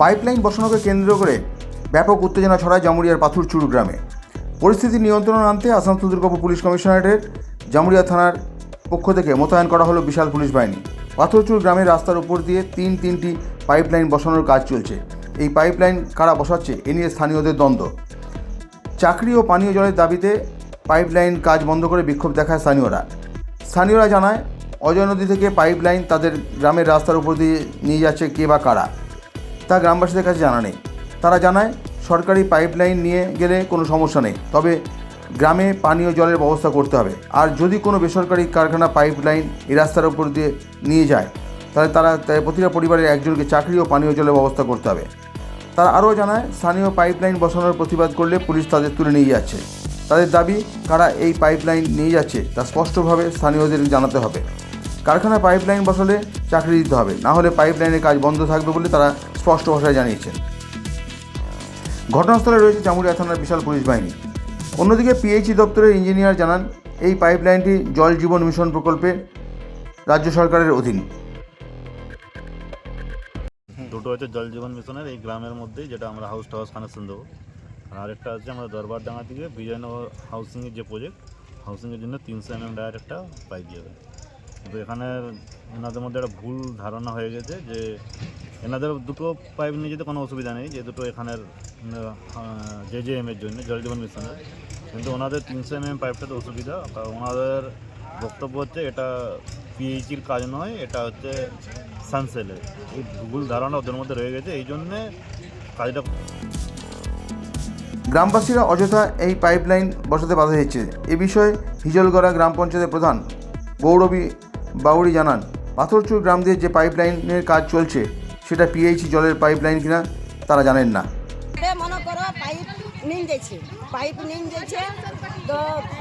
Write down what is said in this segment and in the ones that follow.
Pipeline বসানোকে কেন্দ্র করে ব্যাপক উত্তেজনা ছড়ায় জামুরিয়ার পাথরচুর গ্রামে। পরিস্থিতি নিয়ন্ত্রণে আনতে আসানসোল দুর্গাপুর পুলিশ কমিশনারেটের জামুরিয়া থানার পক্ষ থেকে মোতায়েন করা হলো বিশাল পুলিশ বাহিনী। পাথরচুর গ্রামের রাস্তার উপর দিয়ে তিন তিনটি পাইপলাইন বসানোর কাজ চলছে। এই পাইপলাইন কারা বসাচ্ছে, এ নিয়ে স্থানীয়দের দ্বন্দ্ব। চাকরি ও পানীয় জলের দাবিতে পাইপলাইন কাজ বন্ধ করে বিক্ষোভ দেখায় স্থানীয়রা। স্থানীয়রা জানায়, অজয় নদী থেকে পাইপলাইন তাদের গ্রামের রাস্তার উপর দিয়ে নিয়ে যাচ্ছে কে বা কারা। তা গ্রামবাসীদের কাছে জানা নেই। তারা জানায়, সরকারি পাইপলাইন নিয়ে গেলে কোনো সমস্যা নেই, তবে গ্রামে পানীয় জলের ব্যবস্থা করতে হবে। আর যদি কোনো বেসরকারি কারখানা পাইপলাইন এই রাস্তার উপর দিয়ে নিয়ে যায়, তাহলে তারা প্রতিটা পরিবারের একজনকে চাকরি ও পানীয় জলের ব্যবস্থা করতে হবে। তারা আরও জানায়, স্থানীয় পাইপলাইন বসানোর প্রতিবাদ করলে পুলিশ তাদের তুলে নিয়ে যাচ্ছে। তাদের দাবি, কারা এই পাইপলাইন নিয়ে যাচ্ছে, তা স্পষ্টভাবে স্থানীয়দের জানাতে হবে। কারখানায় পাইপলাইন বসালে চাকরি দিতে হবে, না হলে পাইপলাইনের কাজ বন্ধ থাকবে বলে তারা স্পষ্ট ভাষায় জানিয়েছেন। ঘটনাস্থলে রয়েছে চামুরিয়া থানার বিশাল পুলিশ বাহিনী। অন্যদিকে পিএইচই দপ্তরের ইঞ্জিনিয়ার জানান, এই পাইপলাইনটি জল জীবন মিশন প্রকল্পে রাজ্য সরকারের অধীন। দুটো হচ্ছে জল জীবন মিশনের, এই গ্রামের মধ্যেই যেটা আমরা হাউস টু হাউস কানেকশন দেবো। আর আরেকটা হচ্ছে আমরা দরবার দরবারডাঙ্গা থেকে বিজয়নগর হাউসিংয়ের যে প্রজেক্ট হাউসিংয়ের জন্য তিনশো এম এম ডায়ার একটা পাইপ যাবে কিন্তু এখানে এনাদের মধ্যে একটা ভুল ধারণা হয়ে গেছে যে এনাদের দুটো পাইপ নিয়ে যেতে কোনো অসুবিধা নেই, যে দুটো এখানের জে জে এম এর জন্য, জল জীবন মিশনের কিন্তু ওনাদের তিনশো এম এম পাইপটাতে অসুবিধা, কারণ ওনাদের বক্তব্য হচ্ছে এটা পিএইচির কাজ নয়, এটা হচ্ছে সানসেলের এই ভুল ধারণা ওদের মধ্যে রয়ে গেছে, এই জন্যে কাজটা গ্রামবাসীরা অযথা এই পাইপলাইন বসাতে বাধা দিচ্ছে। এ বিষয়ে হিজলগড়া গ্রাম পঞ্চায়েতের প্রধান গৌরবী বাউরি জানান, পাথরচুর গ্রাম দিয়ে যে পাইপলাইনের কাজ চলছে সেটা পিএইচি জলের পাইপলাইন কিনা, তারা জানেন না। মনে করো পাইপ নিন যাচ্ছে পাইপ নিন যাচ্ছে তো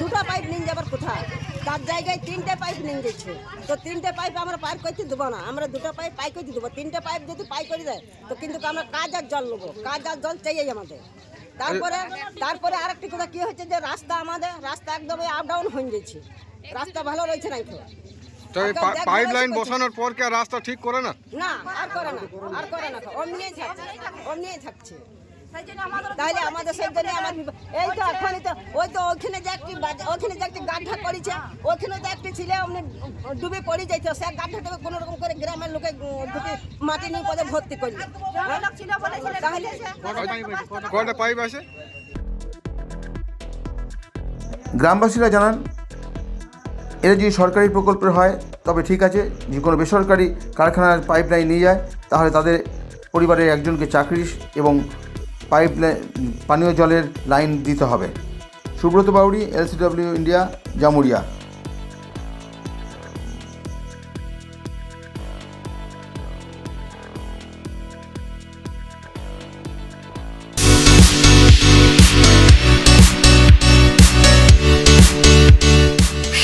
দুটো পাইপ নিন যাবার কোথায় তার জায়গায় তিনটে পাইপ নিন যাচ্ছে তো তিনটে পাইপ আমরা পার করতে দেবো না। আমরা দুটো পাইপ পাই করতে দেবো। তিনটে পাইপ যদি পাই করে দেয়, তো কিন্তু আমরা কাজ আর জল নেব। কাজ আর জল চাই আমাদের। তারপরে তারপরে আরেকটি কথা কি হচ্ছে যে রাস্তা আমাদের, রাস্তা একদম আপ ডাউন হয়ে যাচ্ছে রাস্তা ভালো রয়েছে না তো এই পাইপ লাইন বসানোর পর কি রাস্তা ঠিক করে না? না আর করে না আর করে না অমনিই থাকছে অমনিই থাকছে। তাহলে আমাদের সেই জন্য আমার। এই তো এখনই তো ওই তো ওইখানে যে একটি ওইখানে যে একটি গাড্ডা করেছে ওইখানে তো একটি ছেলে অমনি ডুবে পড়ে যাইতো সে গাড্ডাটাকে কোনো রকম করে গ্রামের লোকে ঢুকে মাটি নিয়ে পদে ভর্তি করল। তাহলে কয়টা পাইপ আছে? গ্রামবাসীরা জানান এটা যদি সরকারি প্রকল্পের হয়, তবে ঠিক আছে, যদি কোনো বেসরকারি কারখানার পাইপলাইন নিয়ে যায়, তাহলে তাদের পরিবারের একজনকে চাকরি এবং পাইপ পানীয় জলের লাইন দিতে হবে। Subrata Bauri LCW India Jamuria.